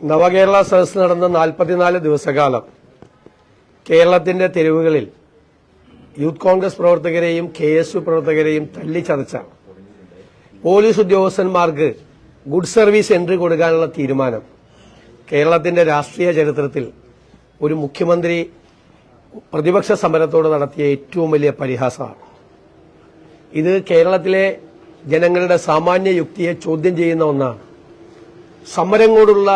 നവകേരള സദസ് നടന്ന നാൽപ്പത്തിനാല് ദിവസകാലം കേരളത്തിന്റെ തെരുവുകളിൽ യൂത്ത് കോൺഗ്രസ് പ്രവർത്തകരെയും കെ എസ് യു പ്രവർത്തകരെയും തല്ലിച്ചതച്ച പോലീസ് ഉദ്യോഗസ്ഥന്മാർക്ക് ഗുഡ് സർവീസ് എൻട്രി കൊടുക്കാനുള്ള തീരുമാനം കേരളത്തിന്റെ രാഷ്ട്രീയ ചരിത്രത്തിൽ ഒരു മുഖ്യമന്ത്രി പ്രതിപക്ഷ സമരത്തോട് നടത്തിയ ഏറ്റവും വലിയ പരിഹാസമാണ്. ഇത് കേരളത്തിലെ ജനങ്ങളുടെ സാമാന്യ യുക്തിയെ ചോദ്യം ചെയ്യുന്ന ഒന്നാണ്. സമരങ്ങളോടുള്ള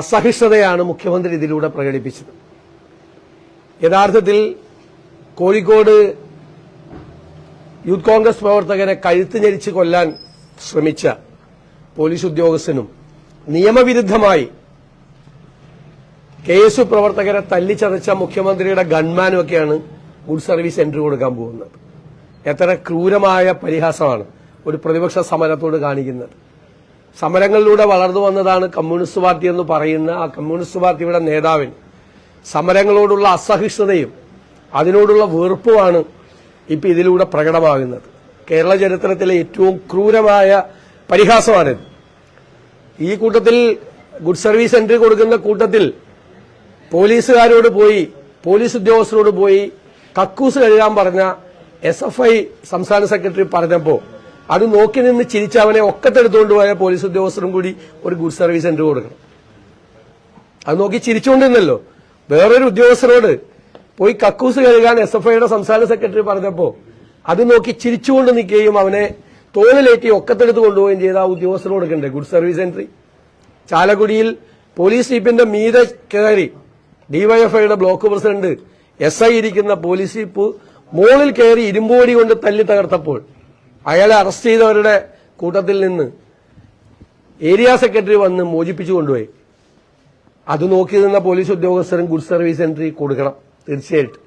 അസഹിഷ്ണുതയാണ് മുഖ്യമന്ത്രി ഇതിലൂടെ പ്രകടിപ്പിച്ചത്. യഥാർത്ഥത്തിൽ കോഴിക്കോട് യൂത്ത് കോൺഗ്രസ് പ്രവർത്തകരെ കഴുത്ത് ഞെരിച്ച് കൊല്ലാൻ ശ്രമിച്ച പോലീസ് ഉദ്യോഗസ്ഥനും നിയമവിരുദ്ധമായി കെ എസ് പ്രവർത്തകരെ തല്ലിച്ചതച്ച മുഖ്യമന്ത്രിയുടെ ഗൺമാനും ഒക്കെയാണ് ഗുഡ് സർവീസ് എൻട്രി കൊടുക്കാൻ പോകുന്നത്. എത്ര ക്രൂരമായ പരിഹാസമാണ് ഒരു പ്രതിപക്ഷ സമരത്തോട് കാണിക്കുന്നത്. സമരങ്ങളിലൂടെ വളർന്നു വന്നതാണ് കമ്മ്യൂണിസ്റ്റ് പാർട്ടി എന്ന് പറയുന്ന ആ കമ്മ്യൂണിസ്റ്റ് പാർട്ടിയുടെ നേതാവിന് സമരങ്ങളോടുള്ള അസഹിഷ്ണുതയും അതിനോടുള്ള വെറുപ്പുമാണ് ഇപ്പൊ ഇതിലൂടെ പ്രകടമാകുന്നത്. കേരള ചരിത്രത്തിലെ ഏറ്റവും ക്രൂരമായ പരിഹാസമാണിത് ഈ കൂട്ടത്തിൽ ഗുഡ് സർവീസ് എൻട്രി കൊടുക്കുന്ന കൂട്ടത്തിൽ പോലീസുകാരോട് പോയി പോലീസ് ഉദ്യോഗസ്ഥരോട് പോയി കക്കൂസ് കഴുകാൻ പറഞ്ഞ എസ് എഫ് ഐ സംസ്ഥാന സെക്രട്ടറി പറഞ്ഞപ്പോ അത് നോക്കി നിന്ന് ചിരിച്ച് അവനെ ഒക്കത്തെടുത്തുകൊണ്ട് പോയ പോലീസ് ഉദ്യോഗസ്ഥരും കൂടി ഒരു ഗുഡ് സർവീസ് സെന്റർ കൊടുക്കണം. അത് നോക്കി ചിരിച്ചുകൊണ്ടിരുന്നല്ലോ. വേറൊരു ഉദ്യോഗസ്ഥരോട് പോയി കക്കൂസ് കഴുകാൻ എസ് എഫ് ഐയുടെ സംസ്ഥാന സെക്രട്ടറി പറഞ്ഞപ്പോ അത് നോക്കി ചിരിച്ചുകൊണ്ട് നിൽക്കുകയും അവനെ തോളിലേറ്റി ഒക്കത്തെടുത്ത് കൊണ്ടുപോവുകയും ചെയ്ത ആ ഉദ്യോഗസ്ഥന് കൊടുക്കണ്ടേ? ഗുഡ് സർവീസ് എൻട്രി ചാലക്കുടിയിൽ പോലീസ് ജീപ്പിന്റെ മീതെ കയറി ഡിവൈഎഫ്ഐയുടെ ബ്ലോക്ക് പ്രസിഡന്റ് എസ് ഐ ഇരിക്കുന്ന പോലീസ് ജീപ്പ് മോളിൽ കയറി ഇരുമ്പോടി കൊണ്ട് തല്ലി തകർത്തപ്പോൾ അയാളെ അറസ്റ്റ് ചെയ്തവരുടെ കൂട്ടത്തിൽ നിന്ന് ഏരിയ സെക്രട്ടറി വന്ന് മോചിപ്പിച്ചു കൊണ്ടുപോയി. അത് നോക്കി നിന്ന പോലീസ് ഉദ്യോഗസ്ഥരും ഗുഡ് സർവീസ് എൻട്രി കൊടുക്കണം തീർച്ചയായിട്ടും.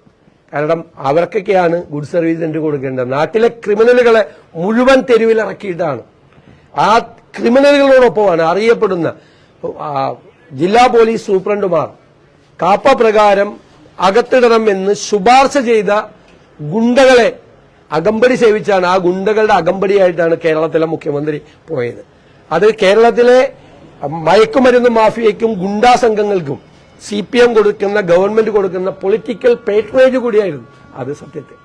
കാരണം അവർക്കൊക്കെയാണ് ഗുഡ് സർവീസ് എൻട്രി കൊടുക്കേണ്ടത്. നാട്ടിലെ ക്രിമിനലുകളെ മുഴുവൻ തെരുവിലിറക്കിയിട്ടാണ്. ആ ക്രിമിനലുകളോടൊപ്പമാണ് അറിയപ്പെടുന്ന ജില്ലാ പോലീസ് സൂപ്രണ്ടുമാർ കാപ്പ പ്രകാരം അകത്തിടണം എന്ന് ശുപാർശ ചെയ്ത ഗുണ്ടകളെ അകമ്പടി സേവിച്ചാണ് ആ ഗുണ്ടകളുടെ അകമ്പടിയായിട്ടാണ് കേരളത്തിലെ മുഖ്യമന്ത്രി പോയത്. അത് കേരളത്തിലെ മയക്കുമരുന്ന് മാഫിയയ്ക്കും ഗുണ്ടാ സംഘങ്ങൾക്കും സി പി എം കൊടുക്കുന്ന ഗവൺമെന്റ് കൊടുക്കുന്ന പൊളിറ്റിക്കൽ പേട്രേജ് കൂടിയായിരുന്നു. അത് സത്യത്തെ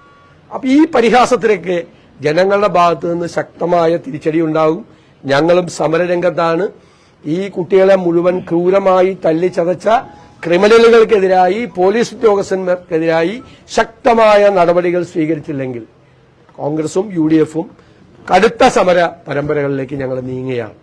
അപ്പൊ ഈ പരിഹാസത്തിലേക്ക് ജനങ്ങളുടെ ഭാഗത്തു നിന്ന് ശക്തമായ തിരിച്ചടി ഉണ്ടാകും. ഞങ്ങളും സമരരംഗത്താണ്. ഈ കുട്ടികളെ മുഴുവൻ ക്രൂരമായി തല്ലിച്ചതച്ച ക്രിമിനലുകൾക്കെതിരായി പോലീസ് ഉദ്യോഗസ്ഥന്മാർക്കെതിരായി ശക്തമായ നടപടികൾ സ്വീകരിച്ചില്ലെങ്കിൽ കോൺഗ്രസും യു കടുത്ത സമര പരമ്പരകളിലേക്ക് ഞങ്ങൾ നീങ്ങുകയാണ്.